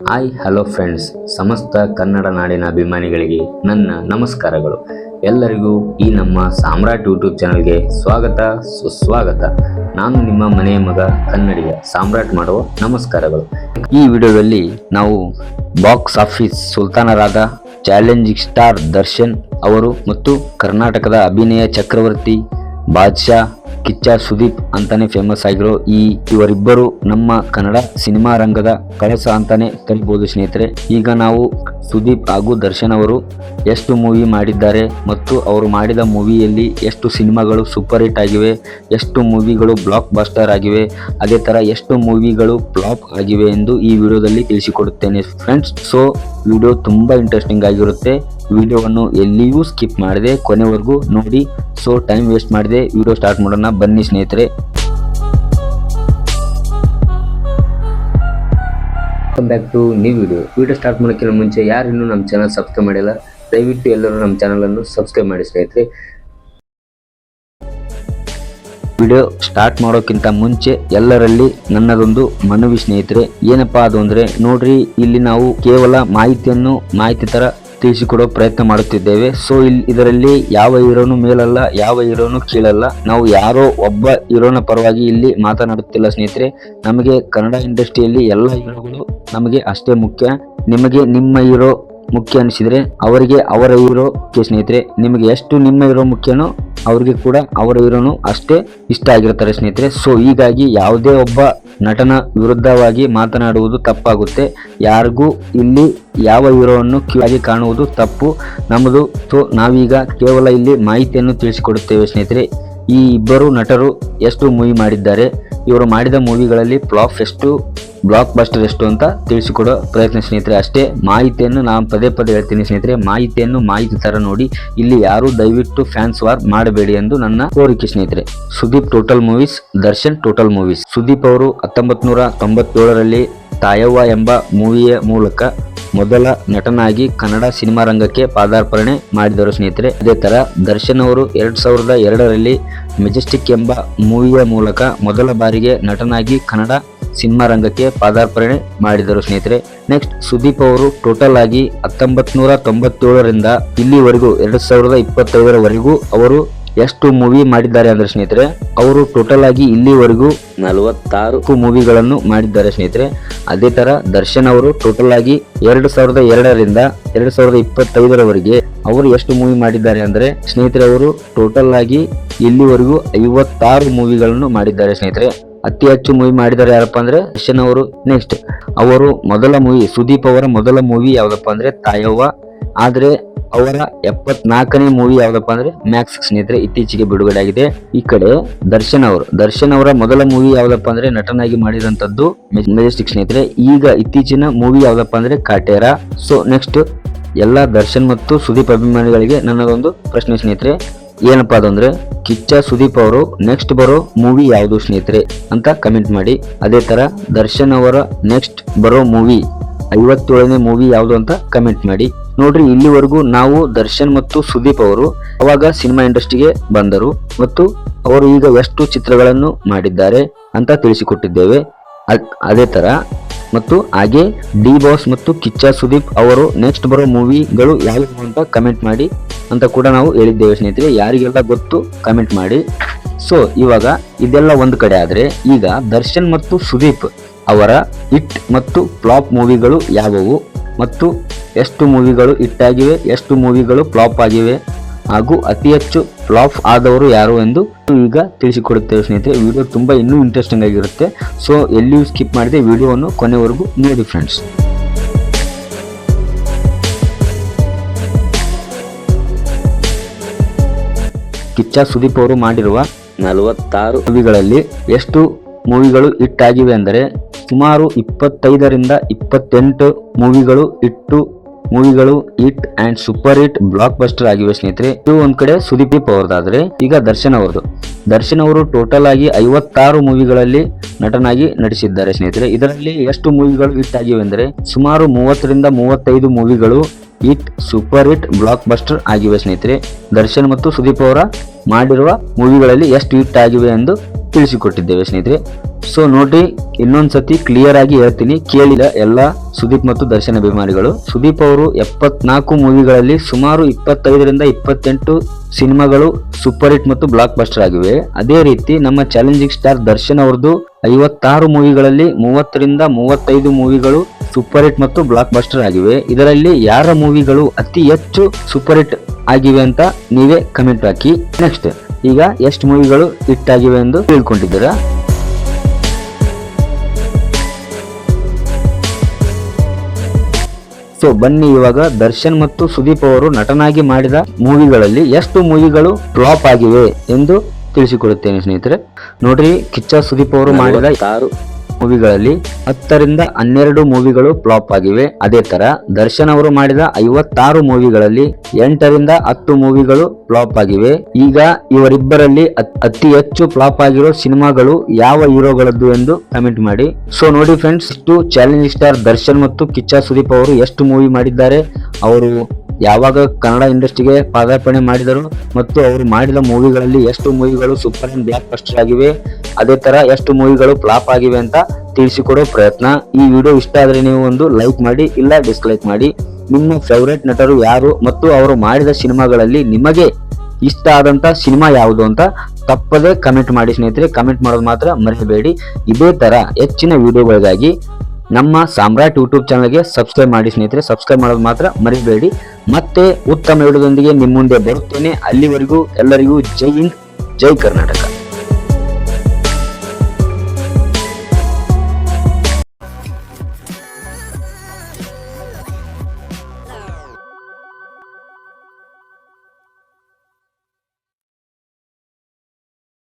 Hi, hello friends. ಸಮಸ್ತ ಕನ್ನಡ ನಾಡಿನ ಅಭಿಮಾನಿಗಳಿಗೆ ನನ್ನ ನಮಸ್ಕಾರಗಳು. ಎಲ್ಲರಿಗೂ ಈ ನಮ್ಮ ಸಾಮ್ರಾಟ್ ಯೂಟ್ಯೂಬ್ ಚಾನಲ್ಗೆ ಸ್ವಾಗತ, ಸುಸ್ವಾಗತ. ನಾನು ನಿಮ್ಮ ಮನೆಯ ಮಗ ಕನ್ನಡಿಗ ಸಾಮ್ರಾಟ್ ಮಾಡುವ ನಮಸ್ಕಾರಗಳು. ಈ ವಿಡಿಯೋದಲ್ಲಿ ನಾವು ಬಾಕ್ಸ್ ಆಫೀಸ್ ಸುಲ್ತಾನರಾದ ಚಾಲೆಂಜಿಂಗ್ ಸ್ಟಾರ್ ದರ್ಶನ್ ಅವರು ಮತ್ತು ಕರ್ನಾಟಕದ ಅಭಿನಯ ಚಕ್ರವರ್ತಿ ಬಾದ್ಶಾ ಕಿಚ್ಚ ಸುದೀಪ್ ಅಂತಾನೆ ಫೇಮಸ್ ಆಗಿರೋ ಈ ಇವರಿಬ್ಬರು ನಮ್ಮ ಕನ್ನಡ ಸಿನಿಮಾ ರಂಗದ ಕಳಸ ಅಂತಾನೆ ಕರಿಬಹುದು ಸ್ನೇಹಿತರೆ. ಈಗ ನಾವು ಸುದೀಪ್ ಹಾಗೂ ದರ್ಶನ್ ಅವರು ಎಷ್ಟು ಮೂವಿ ಮಾಡಿದ್ದಾರೆ ಮತ್ತು ಅವರು ಮಾಡಿದ ಮೂವಿಯಲ್ಲಿ ಎಷ್ಟು ಸಿನಿಮಾಗಳು ಸೂಪರ್ ಹಿಟ್ ಆಗಿವೆ, ಎಷ್ಟು ಮೂವಿಗಳು ಬ್ಲಾಕ್ ಬಾಸ್ಟರ್ ಆಗಿವೆ, ಅದೇ ಥರ ಎಷ್ಟು ಮೂವಿಗಳು ಫ್ಲಾಪ್ ಆಗಿವೆ ಎಂದು ಈ ವಿಡಿಯೋದಲ್ಲಿ ತಿಳಿಸಿಕೊಡುತ್ತೇನೆ. ಫ್ರೆಂಡ್ಸ್ ಸೊ ವಿಡಿಯೋ ತುಂಬ ಇಂಟ್ರೆಸ್ಟಿಂಗ್ ಆಗಿರುತ್ತೆ. ವಿಡಿಯೋವನ್ನು ಎಲ್ಲಿಯೂ ಸ್ಕಿಪ್ ಮಾಡಿದೆ ಕೊನೆವರೆಗೂ ನೋಡಿ. ಸೊ ಟೈಮ್ ವೇಸ್ಟ್ ಮಾಡಿದೆ. ವಿಡಿಯೋ ಸ್ಟಾರ್ಟ್ ಮಾಡೋಣ. ಬನ್ನಿ ಸ್ನೇಹಿತರೆ. Welcome back to new video video start ಮಾಡೋಕ್ಕಿಂತ ಮುಂಚೆ ಯಾರು ಇನ್ನೂ ನಮ್ಮ ಚಾನಲ್ ಸಬ್ಸ್ಕ್ರೈಬ್ ಮಾಡಿಲ್ಲ, ದಯವಿಟ್ಟು ಎಲ್ಲರೂ ನಮ್ಮ ಚಾನಲನ್ನು ಸಬ್ಸ್ಕ್ರೈಬ್ ಮಾಡಿ ಸ್ನೇಹಿತರೆ. ವಿಡಿಯೋ ಸ್ಟಾರ್ಟ್ ಮಾಡೋಕ್ಕಿಂತ ಮುಂಚೆ ಎಲ್ಲರಲ್ಲಿ ನನ್ನದೊಂದು ಮನವಿ ಸ್ನೇಹಿತರೆ. ಏನಪ್ಪಾ ಅದು ಅಂದರೆ, ನೋಡ್ರಿ, ಇಲ್ಲಿ ನಾವು ಕೇವಲ ಮಾಹಿತಿಯನ್ನು ಮಾಹಿತಿ ತರ ತಿಳಿಸಿಕೊಡೋ ಪ್ರಯತ್ನ ಮಾಡುತ್ತಿದ್ದೇವೆ. ಸೊ ಇಲ್ಲಿ ಇದರಲ್ಲಿ ಯಾವ ಹೀರೋನು ಮೇಲಲ್ಲ, ಯಾವ ಹೀರೋನು ಕೀಳಲ್ಲ. ನಾವು ಯಾರೋ ಒಬ್ಬ ಹೀರೋನ ಪರವಾಗಿ ಇಲ್ಲಿ ಮಾತನಾಡುತ್ತಿಲ್ಲ ಸ್ನೇಹಿತರೆ. ನಮಗೆ ಕನ್ನಡ ಇಂಡಸ್ಟ್ರಿಯಲ್ಲಿ ಎಲ್ಲ ಹೀರೋಗಳು ನಮಗೆ ಅಷ್ಟೇ ಮುಖ್ಯ. ನಿಮಗೆ ನಿಮ್ಮ ಹೀರೋ ಮುಖ್ಯ ಅನಿಸಿದರೆ ಅವರಿಗೆ ಅವರ ಹೀರೋ ಮುಖ್ಯ ಸ್ನೇಹಿತರೆ. ನಿಮಗೆ ಎಷ್ಟು ನಿಮ್ಮ ಇರೋ ಮುಖ್ಯನೋ ಅವರಿಗೆ ಕೂಡ ಅವರ ಹೀರೋನು ಅಷ್ಟೇ ಇಷ್ಟ ಆಗಿರ್ತಾರೆ ಸ್ನೇಹಿತರೆ. ಸೊ ಹೀಗಾಗಿ ಯಾವುದೇ ಒಬ್ಬ ನಟನ ವಿರುದ್ಧವಾಗಿ ಮಾತನಾಡುವುದು ತಪ್ಪಾಗುತ್ತೆ. ಯಾರಿಗೂ ಇಲ್ಲಿ ಯಾವ ಹೀರೋವನ್ನು ಆಗಿ ಕಾಣುವುದು ತಪ್ಪು. ನಮ್ಮದು ಸೊ ನಾವೀಗ ಕೇವಲ ಇಲ್ಲಿ ಮಾಹಿತಿಯನ್ನು ತಿಳಿಸಿಕೊಡುತ್ತೇವೆ ಸ್ನೇಹಿತರೆ. ಈ ಇಬ್ಬರು ನಟರು ಎಷ್ಟು ಮೂವಿ ಮಾಡಿದ್ದಾರೆ. ಇವರು ಮಾಡಿದ ಮೂವಿಗಳಲ್ಲಿ ಫ್ಲಾಪ್ ಎಷ್ಟು ಬ್ಲಾಕ್ ಬಸ್ಟರ್ ಎಷ್ಟು ಅಂತ ತಿಳಿಸಿಕೊಡೋ ಪ್ರಯತ್ನ ಸ್ನೇಹಿತರೆ. ಅಷ್ಟೇ ಮಾಹಿತಿಯನ್ನು ನಾನು ಪದೇ ಪದೇ ಹೇಳ್ತೀನಿ ಸ್ನೇಹಿತರೆ. ಮಾಹಿತಿಯನ್ನು ಮಾಹಿತಿ ತರ ನೋಡಿ ಇಲ್ಲಿ ಯಾರು ದಯವಿಟ್ಟು ಫ್ಯಾನ್ಸ್ ವಾರ್ ಮಾಡಬೇಡಿ ಎಂದು ನನ್ನ ಕೋರಿಕೆ ಸ್ನೇಹಿತರೆ. Sudeep total movies Darshan total movies Sudeep ಅವರು ಹತ್ತೊಂಬತ್ ನೂರ ತೊಂಬತ್ತೇಳರಲ್ಲಿ ತಾಯವ್ವ ಎಂಬ ಮೂವಿಯ ಮೂಲಕ ಮೊದಲ ನಟನಾಗಿ ಕನ್ನಡ ಸಿನಿಮಾ ರಂಗಕ್ಕೆ ಪಾದಾರ್ಪಣೆ ಮಾಡಿದರು ಸ್ನೇಹಿತರೆ. ಅದೇ ತರ ದರ್ಶನ್ ಅವರು ಎರಡ್ ಸಾವಿರದ ಎರಡರಲ್ಲಿ ಮೆಜೆಸ್ಟಿಕ್ ಎಂಬ ಮೂವಿಯ ಮೂಲಕ ಮೊದಲ ಬಾರಿಗೆ ನಟನಾಗಿ ಕನ್ನಡ ಸಿನಿಮಾ ರಂಗಕ್ಕೆ ಪಾದಾರ್ಪಣೆ ಮಾಡಿದರು ಸ್ನೇಹಿತರೆ. ನೆಕ್ಸ್ಟ್ ಸುದೀಪ್ ಅವರು ಟೋಟಲ್ ಆಗಿ ಹತ್ತೊಂಬತ್ ನೂರ ತೊಂಬತ್ತೇಳರಿಂದ ಇಲ್ಲಿವರೆಗೂ ಎರಡ್ ಸಾವಿರದ ಇಪ್ಪತ್ತೈದರವರೆಗೂ ಅವರು ಎಷ್ಟು ಮೂವಿ ಮಾಡಿದ್ದಾರೆ ಅಂದ್ರೆ ಸ್ನೇಹಿತರೆ, ಅವರು ಟೋಟಲ್ ಆಗಿ ಇಲ್ಲಿವರೆಗೂ ನಲವತ್ತಾರು ಮೂವಿಗಳನ್ನು ಮಾಡಿದ್ದಾರೆ ಸ್ನೇಹಿತರೆ. ಅದೇ ತರ ದರ್ಶನ್ ಅವರು ಟೋಟಲ್ ಆಗಿ ಎರಡು ಸಾವಿರದ ಎರಡರಿಂದ ಎರಡು ಸಾವಿರದ ಇಪ್ಪತ್ತೈದರವರೆಗೆ ಅವರು ಎಷ್ಟು ಮೂವಿ ಮಾಡಿದ್ದಾರೆ ಅಂದ್ರೆ ಸ್ನೇಹಿತರೆ, ಅವರು ಟೋಟಲ್ ಆಗಿ ಇಲ್ಲಿವರೆಗೂ ಐವತ್ತಾರು ಮೂವಿಗಳನ್ನು ಮಾಡಿದ್ದಾರೆ ಸ್ನೇಹಿತರೆ. ಅತಿ ಹೆಚ್ಚು ಮೂವಿ ಮಾಡಿದ್ದಾರೆ ಯಾರಪ್ಪ ಅಂದ್ರೆ ದರ್ಶನ್ ಅವರು. ನೆಕ್ಸ್ಟ್ ಅವರು ಮೊದಲ ಮೂವಿ ಸುದೀಪ್ ಅವರ ಮೊದಲ ಮೂವಿ ಯಾವ್ದಪ್ಪ ಅಂದ್ರೆ ತಾಯವ್ವ. ಆದ್ರೆ ಅವರ ಎಪ್ಪತ್ನಾಲ್ಕನೇ ಮೂವಿ ಯಾವ್ದಪ್ಪ ಅಂದ್ರೆ ಮ್ಯಾಕ್ಸ್ ಸ್ನೇಹಿತರೆ, ಇತ್ತೀಚೆಗೆ ಬಿಡುಗಡೆ ಆಗಿದೆ. ಈ ಕಡೆ ದರ್ಶನ್ ಅವರು. ದರ್ಶನ್ ಅವರ ಮೊದಲ ಮೂವಿ ಯಾವ್ದಪ್ಪ ಅಂದ್ರೆ ನಟನಾಗಿ ಮಾಡಿದಂತದ್ದು ಮೆಜೆಸ್ಟಿಕ್ ಸ್ನೇಹಿತರೆ. ಈಗ ಇತ್ತೀಚಿನ ಮೂವಿ ಯಾವ್ದಪ್ಪ ಅಂದ್ರೆ ಕಾಟೇರ. ಸೊ ನೆಕ್ಸ್ಟ್ ಎಲ್ಲ ದರ್ಶನ್ ಮತ್ತು ಸುದೀಪ್ ಅಭಿಮಾನಿಗಳಿಗೆ ನನ್ನದೊಂದು ಪ್ರಶ್ನೆ ಸ್ನೇಹಿತರೆ. ಏನಪ್ಪಾ ಅದಂದ್ರೆ ಕಿಚ್ಚ ಸುದೀಪ್ ಅವರು ನೆಕ್ಸ್ಟ್ ಬರೋ ಮೂವಿ ಯಾವುದು ಸ್ನೇಹಿತರೆ ಅಂತ ಕಮೆಂಟ್ ಮಾಡಿ. ಅದೇ ತರ ದರ್ಶನ್ ಅವರ ನೆಕ್ಸ್ಟ್ ಬರೋ ಮೂವಿ ಐವತ್ತೇಳನೇ ಮೂವಿ ಯಾವುದು ಅಂತ ಕಮೆಂಟ್ ಮಾಡಿ. ನೋಡ್ರಿ, ಇಲ್ಲಿವರೆಗೂ ನಾವು ದರ್ಶನ್ ಮತ್ತು ಸುದೀಪ್ ಅವರು ಅವಾಗ ಸಿನಿಮಾ ಇಂಡಸ್ಟ್ರಿಗೆ ಬಂದರು ಮತ್ತು ಅವರು ಈಗ ಎಷ್ಟು ಚಿತ್ರಗಳನ್ನು ಮಾಡಿದ್ದಾರೆ ಅಂತ ತಿಳಿಸಿಕೊಟ್ಟಿದ್ದೇವೆ. ಅದ್- ತರ ಮತ್ತು ಹಾಗೆ ಡಿ ಬಾಸ್ ಮತ್ತು ಕಿಚ್ಚ ಸುದೀಪ್ ಅವರು ನೆಕ್ಸ್ಟ್ ಬರೋ ಮೂವಿಗಳು ಯಾವುವು ಅಂತ ಕಮೆಂಟ್ ಮಾಡಿ ಅಂತ ಕೂಡ ನಾವು ಹೇಳಿದ್ದೇವೆ ಸ್ನೇಹಿತರೆ. ಯಾರಿಗೆಲ್ಲ ಗೊತ್ತು ಕಮೆಂಟ್ ಮಾಡಿ. ಸೊ ಇವಾಗ ಇದೆಲ್ಲ ಒಂದು ಕಡೆ ಆದರೆ ಈಗ ದರ್ಶನ್ ಮತ್ತು ಸುದೀಪ್ ಅವರ ಹಿಟ್ ಮತ್ತು ಫ್ಲಾಪ್ ಮೂವಿಗಳು ಯಾವುವು ಮತ್ತು ಎಷ್ಟು ಮೂವಿಗಳು ಹಿಟ್ ಆಗಿವೆ, ಎಷ್ಟು ಮೂವಿಗಳು ಫ್ಲಾಪ್ ಆಗಿವೆ ಹಾಗೂ ಅತಿ ಹೆಚ್ಚು ಫ್ಲಾಪ್ ಆದವರು ಯಾರು ಎಂದು ಈಗ ತಿಳಿಸಿಕೊಡುತ್ತೇವೆ ಸ್ನೇಹಿತರೆ. ವಿಡಿಯೋ ತುಂಬಾ ಇನ್ನೂ ಇಂಟ್ರೆಸ್ಟಿಂಗ್ ಆಗಿರುತ್ತೆ. ಸೊ ಎಲ್ಲಿಯೂ ಸ್ಕಿಪ್ ಮಾಡಿದೆ ವಿಡಿಯೋವನ್ನು ಕೊನೆವರೆಗೂ ನೋಡಿ ಫ್ರೆಂಡ್ಸ್ ಕಿಚ್ಚ ಸುದೀಪ್ ಅವರು ಮಾಡಿರುವ ನಲವತ್ತಾರು ಮೂವಿಗಳಲ್ಲಿ ಎಷ್ಟು ಮೂವಿಗಳು ಹಿಟ್ ಆಗಿವೆ ಅಂದರೆ ಸುಮಾರು ಇಪ್ಪತ್ತೈದರಿಂದ ಇಪ್ಪತ್ತೆಂಟು ಮೂವಿಗಳು ಹಿಟ್ಟು ಮೂವಿಗಳು hit and super hit blockbuster ಆಗಿವೆ ಸ್ನೇಹಿತರೆ. ಇದು ಒಂದ್ ಕಡೆ ಸುದೀಪ್ ಅವ್ರದ್ದಾದ್ರೆ, ಈಗ ದರ್ಶನ್ ಅವರದು ದರ್ಶನ್ ಅವರು ಟೋಟಲ್ ಆಗಿ ಐವತ್ತಾರು ಮೂವಿಗಳಲ್ಲಿ ನಟನಾಗಿ ನಟಿಸಿದ್ದಾರೆ ಸ್ನೇಹಿತರೆ. ಇದರಲ್ಲಿ ಎಷ್ಟು ಮೂವಿಗಳು ಹಿಟ್ ಆಗಿವೆ ಅಂದರೆ, ಸುಮಾರು ಮೂವತ್ತರಿಂದ ಮೂವತ್ತೈದು ಮೂವಿಗಳು hit, super hit blockbuster ಆಗಿವೆ ಸ್ನೇಹಿತರೆ. ದರ್ಶನ್ ಮತ್ತು ಸುದೀಪ್ ಅವರ ಮಾಡಿರುವ ಮೂವಿಗಳಲ್ಲಿ ಎಷ್ಟು ಹಿಟ್ ಆಗಿವೆ ಎಂದು ತಿಳಿಸಿಕೊಟ್ಟಿದ್ದೇವೆ ಸ್ನೇಹಿತರೆ. ಸೊ ನೋಡ್ರಿ ಇನ್ನೊಂದು ಸತಿ ಕ್ಲಿಯರ್ ಆಗಿ ಹೇಳ್ತೀನಿ. ಕೇಳಿದ ಎಲ್ಲ ಸುದೀಪ್ ಮತ್ತು ದರ್ಶನ್ ಅಭಿಮಾನಿಗಳು. ಸುದೀಪ್ ಅವರು ಎಪ್ಪತ್ನಾಲ್ಕು ಮೂವಿಗಳಲ್ಲಿ ಸುಮಾರು ಇಪ್ಪತ್ತೈದರಿಂದ ಇಪ್ಪತ್ತೆಂಟು ಸಿನಿಮಾಗಳು ಸೂಪರ್ ಹಿಟ್ ಮತ್ತು ಬ್ಲಾಕ್ ಬಸ್ಟರ್ ಆಗಿವೆ. ಅದೇ ರೀತಿ ನಮ್ಮ ಚಾಲೆಂಜಿಂಗ್ ಸ್ಟಾರ್ ದರ್ಶನ್ ಅವ್ರದ್ದು ಐವತ್ತಾರು ಮೂವಿಗಳಲ್ಲಿ ಮೂವತ್ತರಿಂದ ಮೂವತ್ತೈದು ಮೂವಿಗಳು ಸೂಪರ್ ಹಿಟ್ ಮತ್ತು ಬ್ಲಾಕ್ ಬಸ್ಟರ್ ಆಗಿವೆ. ಇದರಲ್ಲಿ ಯಾರ ಮೂವಿಗಳು ಅತಿ ಹೆಚ್ಚು ಸೂಪರ್ ಹಿಟ್ ಆಗಿವೆ ಅಂತ ನೀವೇ ಕಮೆಂಟ್ ಹಾಕಿ. ನೆಕ್ಸ್ಟ್ ಈಗ ಎಷ್ಟು ಮೂವಿಗಳು ಹಿಟ್ ಆಗಿವೆ ಎಂದು ತಿಳ್ಕೊಂಡಿದ್ದೀರಾ? ಸೊ ಬನ್ನಿ ಇವಾಗ ದರ್ಶನ್ ಮತ್ತು ಸುದೀಪ್ ಅವರು ನಟನಾಗಿ ಮಾಡಿದ ಮೂವಿಗಳಲ್ಲಿ ಎಷ್ಟು ಮೂವಿಗಳು ಫ್ಲಾಪ್ ಆಗಿವೆ ಎಂದು ತಿಳಿಸಿಕೊಡುತ್ತೇನೆ ಸ್ನೇಹಿತರೆ. ನೋಡ್ರಿ, ಕಿಚ್ಚ ಸುದೀಪ್ ಅವರು ಮಾಡಿದ ಆರು ಮೂವಿಗಳಲ್ಲಿ ಹತ್ತರಿಂದ ಹನ್ನೆರಡು ಮೂವಿಗಳು ಫ್ಲಾಪ್ ಆಗಿವೆ. ಅದೇ ತರ ದರ್ಶನ್ ಅವರು ಮಾಡಿದ ಐವತ್ತಾರು ಮೂವಿಗಳಲ್ಲಿ ಎಂಟರಿಂದ ಹತ್ತು ಮೂವಿಗಳು ಫ್ಲಾಪ್ ಆಗಿವೆ. ಈಗ ಇವರಿಬ್ಬರಲ್ಲಿ ಅತ್- ಹೆಚ್ಚು ಫ್ಲಾಪ್ ಆಗಿರೋ ಸಿನಿಮಾಗಳು ಯಾವ ಹೀರೋಗಳದ್ದು ಎಂದು ಕಮೆಂಟ್ ಮಾಡಿ. ಸೊ ನೋಡಿ ಫ್ರೆಂಡ್ಸ್ ಇಷ್ಟು ಚಾಲೆಂಜ್ ಸ್ಟಾರ್ ದರ್ಶನ್ ಮತ್ತು ಕಿಚ್ಚ ಸುದೀಪ್ ಅವರು ಎಷ್ಟು ಮೂವಿ ಮಾಡಿದ್ದಾರೆ, ಅವರು ಯಾವಾಗ ಕನ್ನಡ ಇಂಡಸ್ಟ್ರಿಗೆ ಪಾದಾರ್ಪಣೆ ಮಾಡಿದರು ಮತ್ತು ಅವರು ಮಾಡಿದ ಮೂವಿಗಳಲ್ಲಿ ಎಷ್ಟು ಮೂವಿಗಳು ಸೂಪರ್ ಅಂಡ್ ಬ್ಲಾಕ್ ಬಸ್ಟರ್ ಆಗಿವೆ, ಅದೇ ತರ ಎಷ್ಟು ಮೂವಿಗಳು ಫ್ಲಾಪ್ ಆಗಿವೆ ಅಂತ ತಿಳಿಸಿಕೊಡೋ ಪ್ರಯತ್ನ. ಈ ವಿಡಿಯೋ ಇಷ್ಟ ಆದ್ರೆ ನೀವು ಒಂದು ಲೈಕ್ ಮಾಡಿ, ಇಲ್ಲ ಡಿಸ್ಲೈಕ್ ಮಾಡಿ. ನಿಮ್ಮ ಫೇವ್ರೇಟ್ ನಟರು ಯಾರು ಮತ್ತು ಅವರು ಮಾಡಿದ ಸಿನಿಮಾಗಳಲ್ಲಿ ನಿಮಗೆ ಇಷ್ಟ ಆದಂತ ಸಿನಿಮಾ ಯಾವುದು ಅಂತ ತಪ್ಪದೇ ಕಮೆಂಟ್ ಮಾಡಿ ಸ್ನೇಹಿತರೆ. ಕಮೆಂಟ್ ಮಾಡೋದು ಮಾತ್ರ ಮರೆಯಬೇಡಿ. ಇದೇ ತರ ಹೆಚ್ಚಿನ ವಿಡಿಯೋಗಳಿಗಾಗಿ ನಮ್ಮ ಸಾಮ್ರಾಟ್ ಯೂಟ್ಯೂಬ್ ಚಾನಲ್ಗೆ ಸಬ್ಸ್ಕ್ರೈಬ್ ಮಾಡಿ ಸ್ನೇಹಿತರೆ. ಸಬ್ಸ್ಕ್ರೈಬ್ ಮಾಡೋದು ಮಾತ್ರ ಮರಿಬೇಡಿ. ಮತ್ತೆ ಉತ್ತಮ ವಿಡಿಯೋದೊಂದಿಗೆ ನಿಮ್ಮ ಮುಂದೆ ಬರುತ್ತೇನೆ. ಅಲ್ಲಿವರೆಗೂ ಎಲ್ಲರಿಗೂ ಜೈ ಹಿಂದ್, ಜೈ ಕರ್ನಾಟಕ.